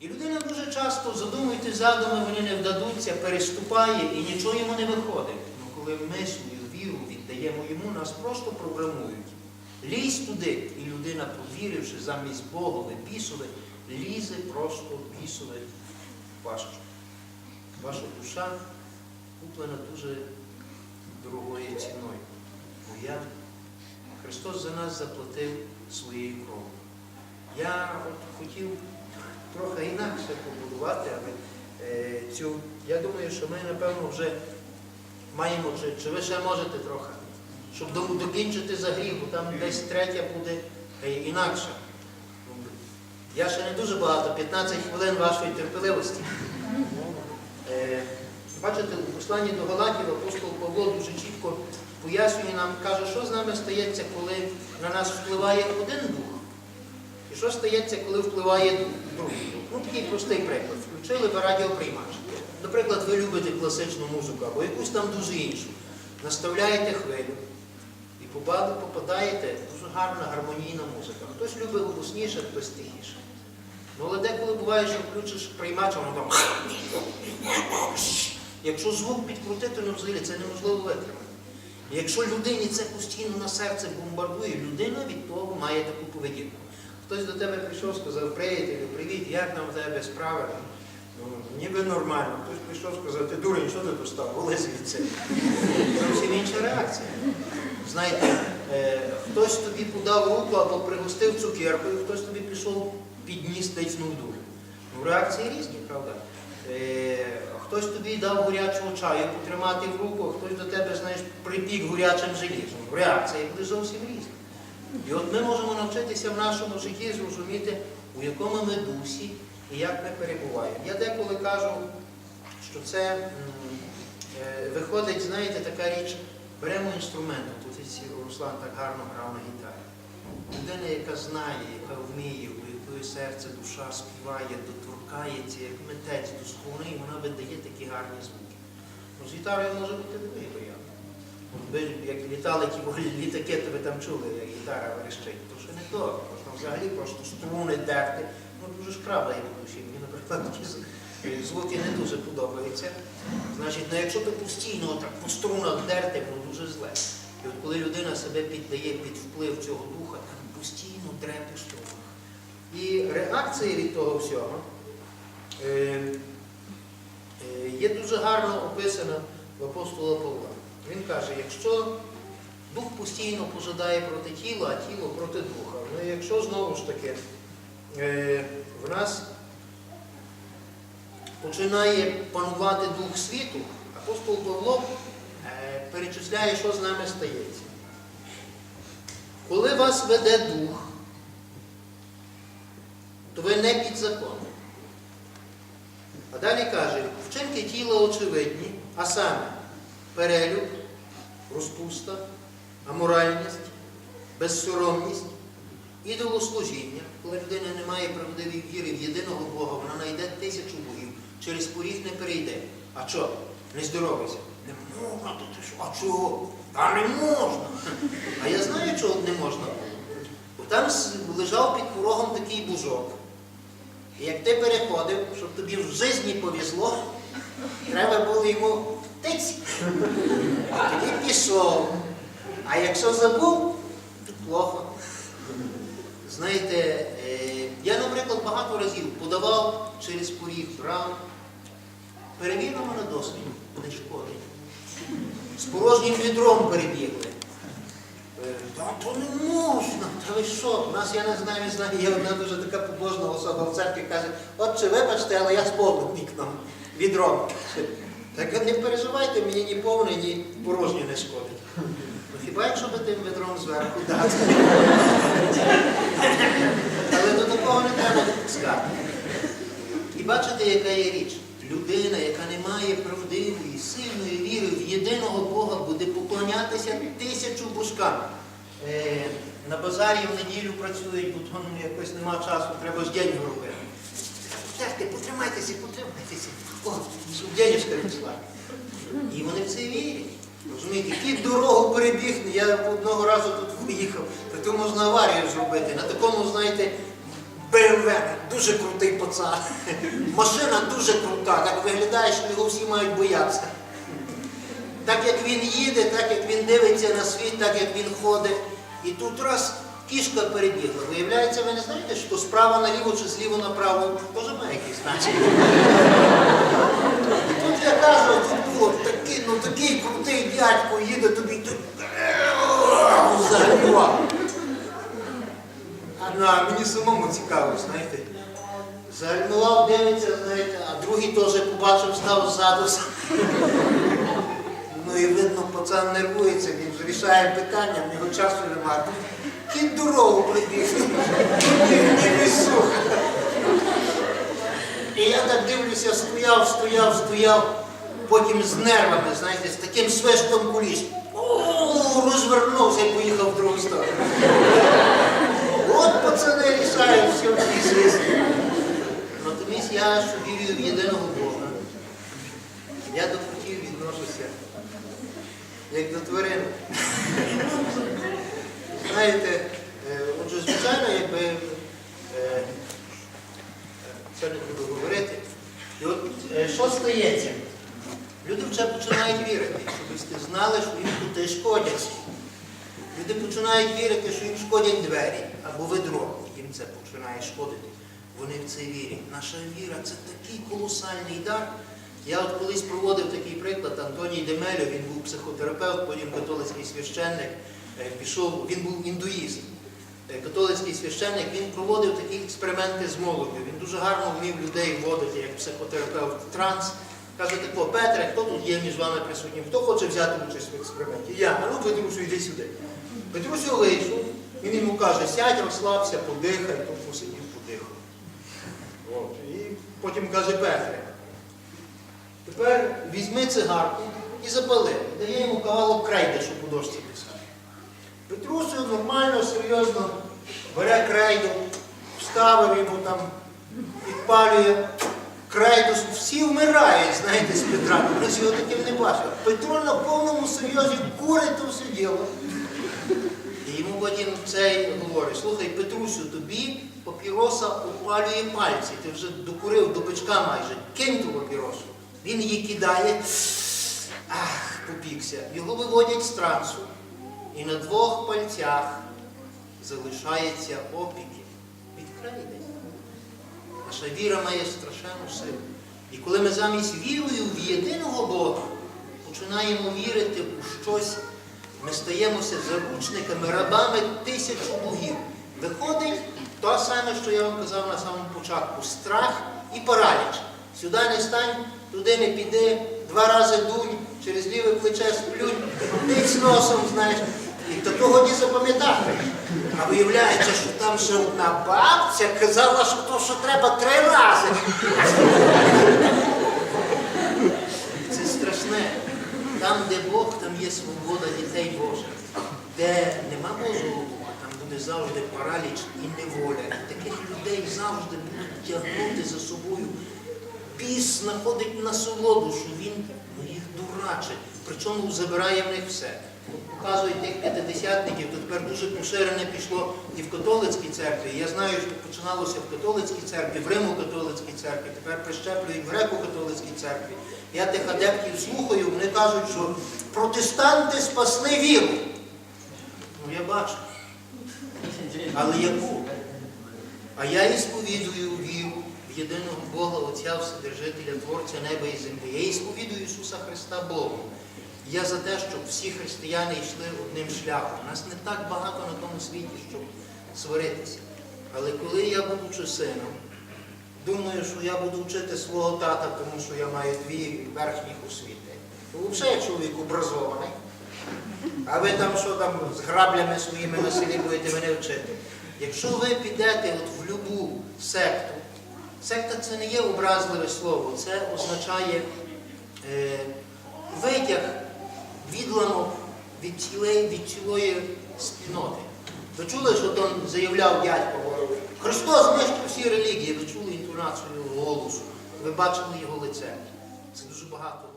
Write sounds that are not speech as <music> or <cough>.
І людина дуже часто задумуйте задуми, вони не вдадуться, переступає і нічого йому не виходить. Ну коли ми свою віру віддаємо йому, нас просто програмують. Лізь туди, і людина, повіривши замість Богове, бісове, лізе просто бісове важко. Ваша душа куплена дуже дорогою ціною. Бо я, Христос за нас заплатив своєю кров'ю. Я от хотів трохи інакше побудувати, але е, цю, я думаю, що ми, напевно, вже маємо, чи, чи ви ще можете трохи, щоб докінчити за гріх, бо там десь третя буде е, інакша. Я ще не дуже багато, 15 хвилин вашої терпеливості. Е, Бачите, у посланні до Галатів апостол Павло дуже чітко пояснює нам, каже, що з нами стається, коли на нас впливає один дух, і що стається, коли впливає другий дух. Ну, простий приклад. Включили ви радіоприймач. Наприклад, ви любите класичну музику або якусь там дуже іншу. Наставляєте хвилю і попада- попадаєте дуже гарна гармонійна музика. Хтось любить голосніше, хтось тихіше. Ну, але деколи буває, що включиш приймач, а воно там. <laughs> Якщо звук підкрутити, ну взагалі це неможливо витримати. Якщо людині це постійно на серце бомбардує, людина від того має таку поведінку. Хтось до тебе прийшов, сказав, приятелю, привіт, як там в тебе справи? Ну, ніби нормально. Хтось прийшов, сказав, ти дурень, що ти тут став? Воли звідси. Зовсім інша реакція. Знаєте, е, хтось тобі подав руку або пригостив цукеркою, хтось тобі пішов підніс тицнув дуже. Ну, реакції різні, правда? Е, хтось тобі дав гарячого чаю потримати в руку, а хтось до тебе, знаєш, припік гарячим желізом. Реакції буде зовсім різні. І от ми можемо навчитися в нашому житті зрозуміти, у якому ми дусі і як ми перебуваємо. Я деколи кажу, що це е, виходить, знаєте, така річ, беремо інструмент, тут Руслан так гарно грав на гітарі. Людина, яка знає, яка вміє, у якої серце, душа співає, доторкається, як митець до струни, і вона видає такі гарні звуки. Ну, з гітарою може бути. От Ви як літали ті волі- літаки, то ви там чули, як гітара верещить. То що не то, можна взагалі просто струни дерти. Ну дуже правда є в душі. Мені, наприклад, звуки не дуже подобаються. Значить, ну якщо ти постійно так по струнах дерти, воно дуже зле. І от коли людина себе піддає під вплив цього духа, там постійно дре струнах. І реакція від того всього е, е, є дуже гарно описана в апостола Павла. Він каже, якщо дух постійно пожадає проти тіла, а тіло проти духа, ну якщо знову ж таки е, в нас починає панувати дух світу, апостол Павло е, перечисляє, що з нами стається. Коли вас веде дух, то ви не під законом. А далі каже, вчинки тіла очевидні, а саме перелюб, розпуста, аморальність, безсоромність, ідолослужіння. Коли людина не має правдивої віри в єдиного Бога, вона знайде тисячу богів, через поріг не перейде. А що? Не здоровайся. Не можна, то? А чого? А не можна. А я знаю, чого не можна. Бо там лежав під порогом такий бужок. І як ти переходив, щоб тобі в житті повезло, треба було йому тиць. А тоді пішов. А якщо забув, то плохо. Знаєте, е, я, наприклад, багато разів подавав через поріг брав. Перевіримо на досвід, не шкодить. З порожнім відром перебігли. Е, Та то не можна. Та ви що? У нас, я не знаю, не знаю, є одна дуже така побожна особа в церкві каже, отче, вибачте, але я з повним вікном, відром. Так не переживайте, мені ні повне, ні порожнє не шкодить. Хіба якщо би тим відром зверху дати? Але до такого не треба допускати. І бачите, яка є річ? Людина, яка не має правдивої, сильної віри в єдиного Бога, буде поклонятися тисячу божкам. Е, на базарі в неділю працюють, бо там якось нема часу, треба ж день робити. Терти, потримайтеся, потримайтеся. О, денежка пішла. І вони в це вірять. Розумієте, під дорогу перебігти, я одного разу тут виїхав, то можна аварію зробити. На такому, знаєте, БМВ, дуже крутий пацан. Машина дуже крута, так виглядає, що його всі мають боятися. Так як він їде, так як він дивиться на світ, так як він ходить. І тут раз кішка перебігла. Виявляється, ви не знаєте, що справа наліво чи зліво направо має якісь значення. Тут я кажу, тут було такий, ну такий крутий дядько їде тобі ти загрівав. А мені самому цікаво, знаєте. Загальмував, дивиться, знаєте, а другий теж побачив, став ззаду. Ну і видно, пацан нервується, він ж рішає питання, в нього часу немає. Кінь дорогу прибіг. І я так дивлюся, стояв, стояв, стояв, потім з нервами, знаєте, з таким свистом куліс. Розвернувся і поїхав в другу сторону. От пацани рішають все в цій свисті. Натомість я що вірю в єдиного Бога. Я до котів відношуся як до тварин. Знаєте, е, отже, звичайно, якби е, це не буду говорити. І от е, що стається? Люди вже починають вірити, щоб ви знали, що їм коти шкодять. Люди починають вірити, що їм шкодять двері або ведро, їм це починає шкодити. Вони в це вірять. Наша віра це такий колосальний дар. Я от колись проводив такий приклад Антоній Демелю, він був психотерапевт, потім католицький священник, пішов, він був індуїст. Е, Католицький священник, він проводив такі експерименти з молоддю. Він дуже гарно вмів людей вводити як психотерапевт транс. Каже, тако, Петре, хто тут є між вами присутнім? Хто хоче взяти участь в експерименті? Я, а ну Петрусю, йди сюди. Петрусю вийшов, він йому каже, сядь, розслабся, подихай, то посидів, подихав. От. І потім каже Петре, тепер візьми цигарку і запали. Дає йому кавалок крейди, щоб у дошці писати. Петрусю нормально, серйозно бере крейду, вставив йому там, підпалює. Крейду, всі вмирають, знаєте, з Петра. Ми його таким не бачили. Петро на повному серйозі курить то все діло. І йому потім цей говорить, слухай, Петрусю, тобі папіроса опалює пальці. Ти вже докурив до бичка майже. Кинь ту папіросу. Він її кидає. Ах, попікся. Його виводять з трансу. І на двох пальцях залишається опіки від крейди. Наша віра має страшенну силу. І коли ми замість вірою в єдиного Бога починаємо вірити у щось, ми стаємося заручниками, рабами тисячу богів. Виходить те саме, що я вам казав на самому початку: страх і параліч. Сюди не стань, туди не піди, два рази дунь, через ліве плече сплюнь, тиць носом, знаєш. І такого не запам'ятати. А виявляється, що там ще одна бабця казала, що то, що треба три рази. Це страшне. Там, де Бог, там є свобода дітей Божих. Де нема Божого Бога, там буде завжди параліч і неволя. І таких людей завжди будуть тягнути за собою. Біс знаходить насолоду, що він їх дурачить, причому забирає в них все. Показують тих п'ятидесятників, то тепер дуже поширене пішло і в католицькій церкві. Я знаю, що починалося в католицькій церкві, в Римо-католицькій церкві, тепер прищеплюють в греко-католицькій церкві. Я тих адептів слухаю, вони кажуть, що протестанти спасли віру. Ну я бачу. Але яку? А я і сповідую віру в єдиного Бога, Отця Вседержителя, Творця неба і землі. Я і сповідую Ісуса Христа Богом. Я за те, щоб всі християни йшли одним шляхом. Нас не так багато на тому світі, щоб сваритися. Але коли я, будучи сином, думаю, що я буду вчити свого тата, тому що я маю дві верхніх освіти, то взагалі я чоловік образований. А ви там що там з граблями своїми на селі будете мене вчити? Якщо ви підете от в любу секту, секта це не є образливе слово, це означає е, витяг, відламок від цілої, від цілої спільноти. Ви чули, що там заявляв дядько? Христос знищив всі релігії, ви чули інтонацію його голосу, ви бачили його лице. Це дуже багато.